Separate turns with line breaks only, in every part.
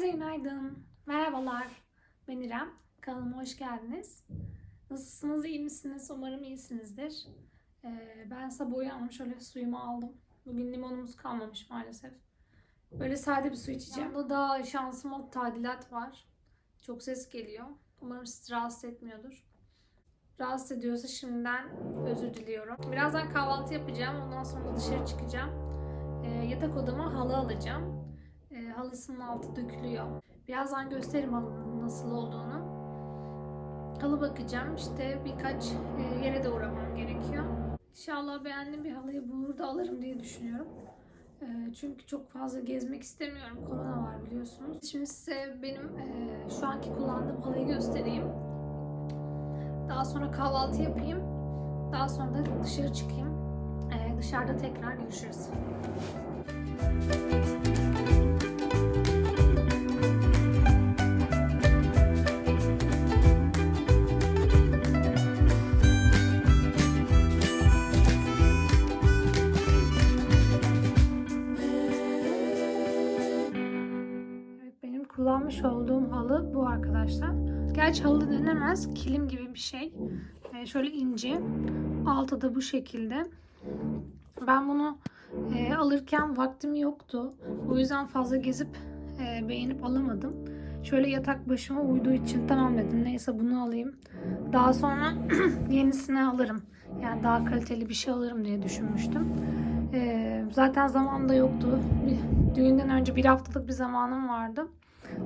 Herkese günaydın. Merhabalar. Ben İrem. Kanalıma hoş geldiniz. Nasılsınız? iyi misiniz? Umarım iyisinizdir. Ee, ben sabah uyanmış şöyle suyumu aldım. Bugün limonumuz kalmamış maalesef. Böyle sade bir su içeceğim. Yanında da şansıma tadilat var. Çok ses geliyor. Umarım sizi rahatsız etmiyordur. Rahatsız ediyorsa şimdiden özür diliyorum. Birazdan kahvaltı yapacağım. Ondan sonra dışarı çıkacağım. Ee, yatak odama halı alacağım. Ee, halısının altı dökülüyor. Birazdan gösteririm halının nasıl olduğunu. Halı bakacağım. İşte birkaç e, yere de uğramam gerekiyor. İnşallah beğendiğim bir halıyı bulur da alırım diye düşünüyorum. Ee, çünkü çok fazla gezmek istemiyorum. Korona var biliyorsunuz. Şimdi size benim e, şu anki kullandığım halıyı göstereyim. Daha sonra kahvaltı yapayım. Daha sonra da dışarı çıkayım. Dışarıda tekrar görüşürüz. Kullanmış olduğum halı bu arkadaşlar. Gerçi halı denemez. Kilim gibi bir şey. Ee, şöyle ince. Altı da bu şekilde. Ben bunu e, alırken vaktim yoktu. O yüzden fazla gezip e, beğenip alamadım. Şöyle yatak başıma uyduğu için tamam dedim. Neyse bunu alayım. Daha sonra yenisini alırım. Yani daha kaliteli bir şey alırım diye düşünmüştüm. E, zaten zaman da yoktu. Düğünden önce bir haftalık bir zamanım vardı.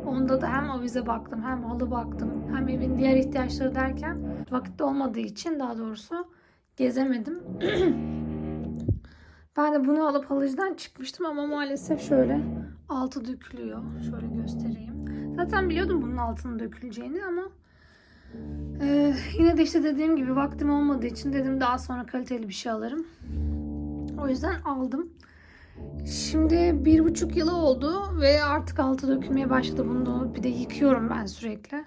Onda da hem avize baktım hem halı baktım hem evin diğer ihtiyaçları derken vakit olmadığı için daha doğrusu gezemedim. ben de bunu alıp halıcıdan çıkmıştım ama maalesef şöyle altı dökülüyor. Şöyle göstereyim. Zaten biliyordum bunun altının döküleceğini ama e, yine de işte dediğim gibi vaktim olmadığı için dedim daha sonra kaliteli bir şey alırım. O yüzden aldım. Şimdi bir buçuk yılı oldu ve artık altı dökülmeye başladı. Bunu da bir de yıkıyorum ben sürekli.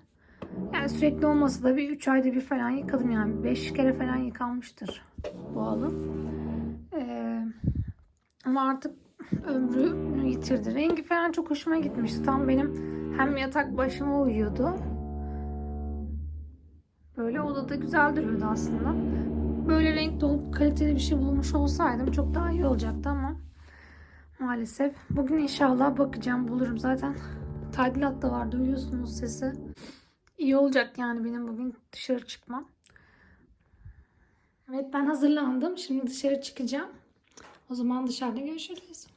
Yani sürekli olmasa da bir üç ayda bir falan yıkadım yani. Beş kere falan yıkanmıştır bu halı. Ee, ama artık ömrünü yitirdi. Rengi falan çok hoşuma gitmişti. Tam benim hem yatak başıma uyuyordu. Böyle odada güzel duruyordu aslında. Böyle renk dolup kaliteli bir şey bulmuş olsaydım çok daha iyi olacaktı ama maalesef. Bugün inşallah bakacağım bulurum zaten. Tadilat da var duyuyorsunuz sesi. İyi olacak yani benim bugün dışarı çıkmam. Evet ben hazırlandım. Şimdi dışarı çıkacağım. O zaman dışarıda görüşürüz.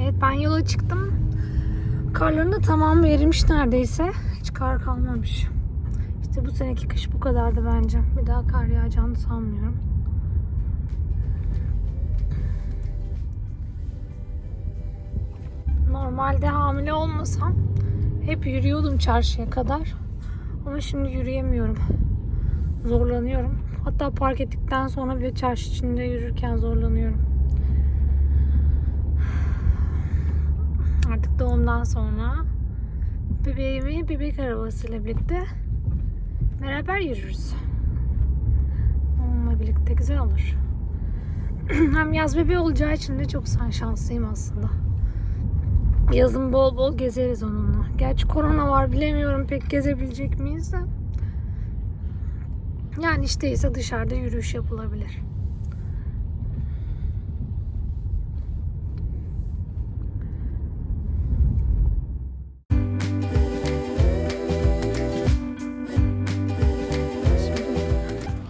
Evet ben yola çıktım. Karların da tamamı erimiş neredeyse. Hiç kar kalmamış. İşte bu seneki kış bu kadardı bence. Bir daha kar yağacağını sanmıyorum. Normalde hamile olmasam hep yürüyordum çarşıya kadar. Ama şimdi yürüyemiyorum. Zorlanıyorum. Hatta park ettikten sonra bile çarşı içinde yürürken zorlanıyorum. Artık doğumdan sonra bebeğimi bebek arabasıyla birlikte beraber yürürüz. Onunla birlikte güzel olur. Hem yaz bebeği olacağı için de çok şanslıyım aslında. Yazın bol bol gezeriz onunla. Gerçi korona var bilemiyorum pek gezebilecek miyiz de. Yani işte ise dışarıda yürüyüş yapılabilir.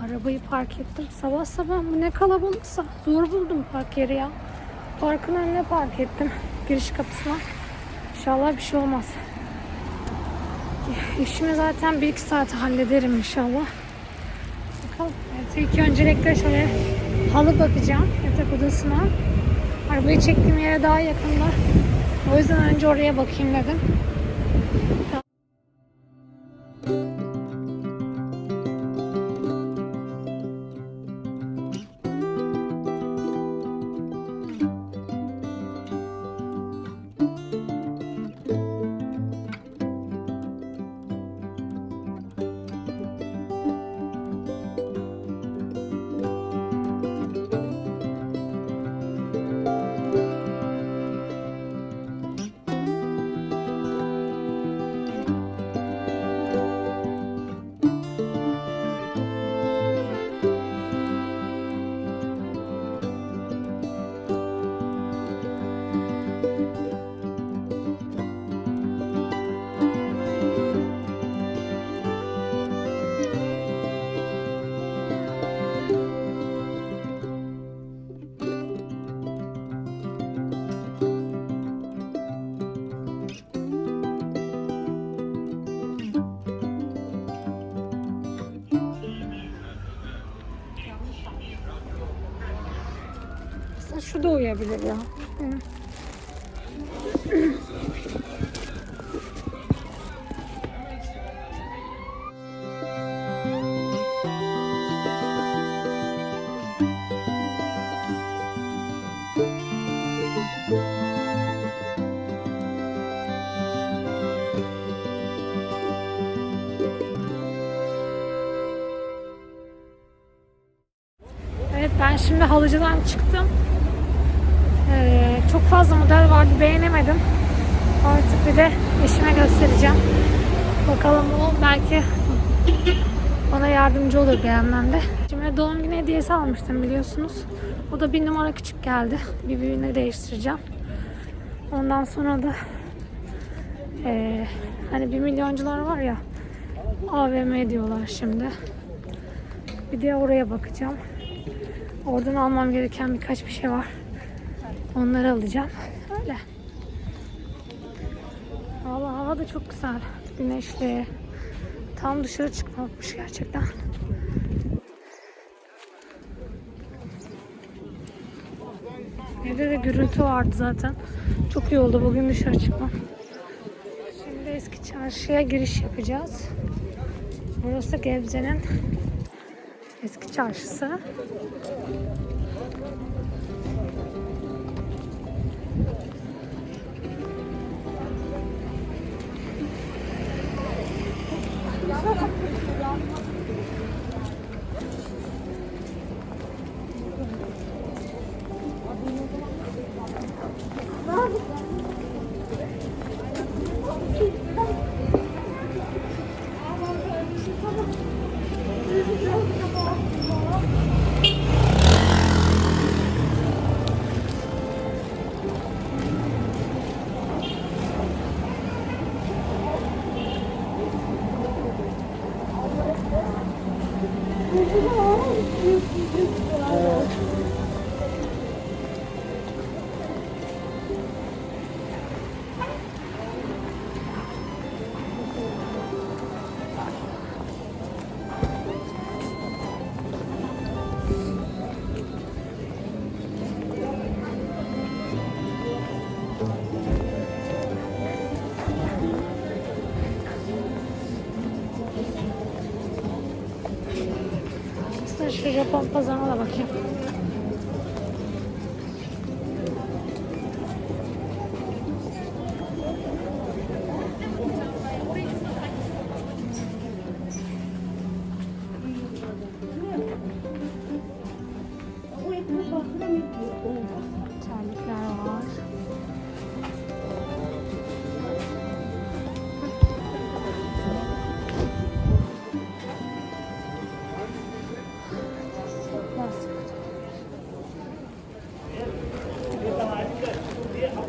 Arabayı park ettim. Sabah sabah bu ne kalabalıksa. Zor buldum park yeri ya. Parkın önüne park ettim. Giriş kapısına. İnşallah bir şey olmaz. İşimi zaten bir iki saate hallederim inşallah. Bakalım. Evet, ilk öncelikle şöyle halı bakacağım yatak odasına. Arabayı çektiğim yere daha yakında. O yüzden önce oraya bakayım dedim. Aslında şu ya. Ben şimdi halıcıdan çıktım. Ee, çok fazla model vardı beğenemedim. Artık bir de eşime göstereceğim. Bakalım o belki bana yardımcı olur beğenmemde. Şimdi doğum günü hediyesi almıştım biliyorsunuz. O da bir numara küçük geldi. Bir büyüğünü değiştireceğim. Ondan sonra da ee, hani bir milyoncular var ya AVM diyorlar şimdi. Bir de oraya bakacağım. Oradan almam gereken birkaç bir şey var. Onları alacağım. Öyle. Valla hava da çok güzel. Güneşli. Tam dışarı çıkmakmış gerçekten. Evde de gürültü vardı zaten. Çok iyi oldu bugün dışarı çıkmam. Şimdi eski çarşıya giriş yapacağız. Burası Gebze'nin çarşısı. Şu Japon pazarına da bakayım.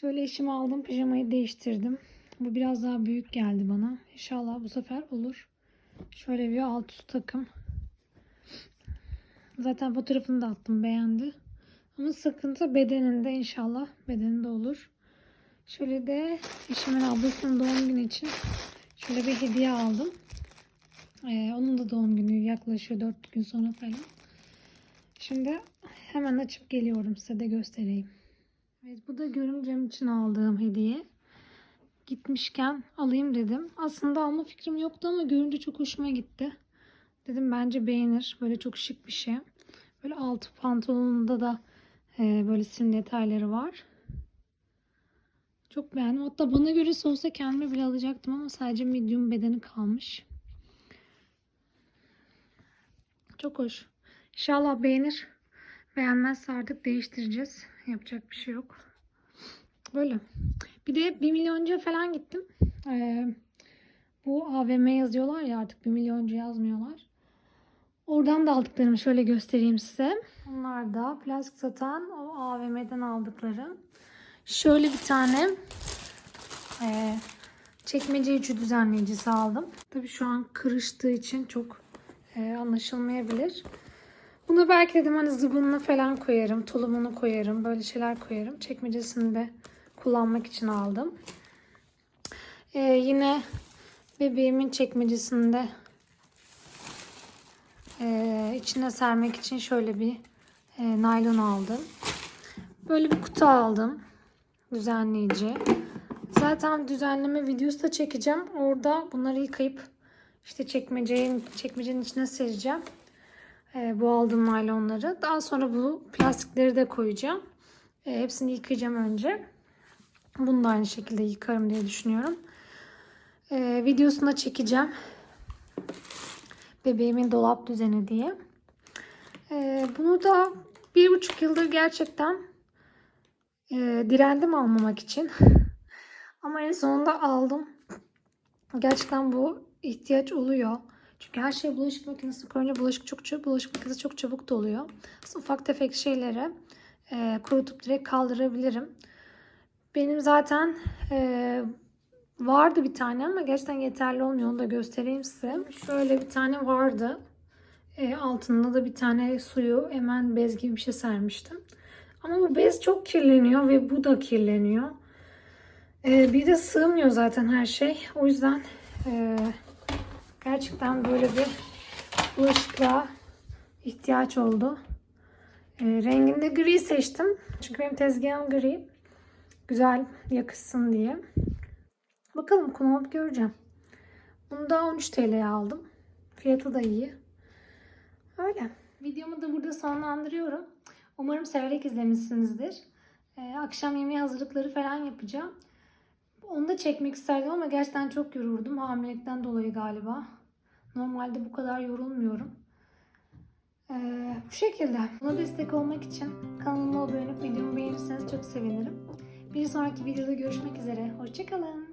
Şöyle eşimi aldım. Pijamayı değiştirdim. Bu biraz daha büyük geldi bana. İnşallah bu sefer olur. Şöyle bir alt üst takım. Zaten fotoğrafını da attım. Beğendi. Ama sıkıntı bedeninde inşallah. Bedeninde olur. Şöyle de eşimin ablasının doğum günü için şöyle bir hediye aldım. Ee, onun da doğum günü yaklaşıyor 4 gün sonra falan. Şimdi hemen açıp geliyorum size de göstereyim. Evet bu da görümcem için aldığım hediye. Gitmişken alayım dedim. Aslında alma fikrim yoktu ama görünce çok hoşuma gitti. Dedim bence beğenir. Böyle çok şık bir şey. Böyle altı pantolonunda da e, böyle sim detayları var. Çok beğendim. Hatta bana göre olsa kendime bile alacaktım ama sadece medium bedeni kalmış. Çok hoş. İnşallah beğenir. Beğenmezse artık değiştireceğiz. Yapacak bir şey yok. Böyle. Bir de bir milyoncuya falan gittim. Ee, Bu AVM yazıyorlar ya artık bir milyoncu yazmıyorlar. Oradan da aldıklarımı şöyle göstereyim size. Bunlar da plastik satan o AVM'den aldıklarım. Şöyle bir tane eee çekmece içi düzenleyicisi aldım. Tabii şu an kırıştığı için çok eee, anlaşılmayabilir. Bunu belki dedim hani zıbınını falan koyarım, tulumunu koyarım, böyle şeyler koyarım. Çekmecesini de kullanmak için aldım. Ee, yine bebeğimin çekmecesinde ee, içine sermek için şöyle bir e, naylon aldım. Böyle bir kutu aldım. Düzenleyici. Zaten düzenleme videosu da çekeceğim. Orada bunları yıkayıp işte çekmecenin, çekmecenin içine sereceğim. Ee, bu aldığım naylonları. Daha sonra bu plastikleri de koyacağım. Ee, hepsini yıkayacağım önce. Bunu da aynı şekilde yıkarım diye düşünüyorum. Ee, videosunu da çekeceğim. Bebeğimin dolap düzeni diye. Ee, bunu da bir buçuk yıldır gerçekten e, direndim almamak için. Ama en sonunda aldım. Gerçekten bu ihtiyaç oluyor. Çünkü her şey bulaşık makinesine koyunca bulaşık çok çabuk, bulaşık makinesi çok çabuk doluyor. Ufak tefek şeyleri e, kurutup direkt kaldırabilirim. Benim zaten e, vardı bir tane ama gerçekten yeterli olmuyor. Onu da göstereyim size. Şöyle bir tane vardı. E, altında da bir tane suyu hemen bez gibi bir şey sermiştim. Ama bu bez çok kirleniyor ve bu da kirleniyor. E, bir de sığmıyor zaten her şey. O yüzden e, gerçekten böyle bir bulaşıklığa ihtiyaç oldu. E, renginde gri seçtim. Çünkü benim tezgahım gri. Güzel yakışsın diye. Bakalım kullanıp göreceğim. Bunu da 13 TL'ye aldım. Fiyatı da iyi. Öyle. Videomu da burada sonlandırıyorum. Umarım severek izlemişsinizdir. Ee, akşam yemeği hazırlıkları falan yapacağım. Onu da çekmek isterdim ama gerçekten çok yorurdum. Hamilelikten dolayı galiba. Normalde bu kadar yorulmuyorum. Ee, bu şekilde. Buna destek olmak için kanalıma abone olup videomu beğenirseniz çok sevinirim. Bir sonraki videoda görüşmek üzere. Hoşçakalın.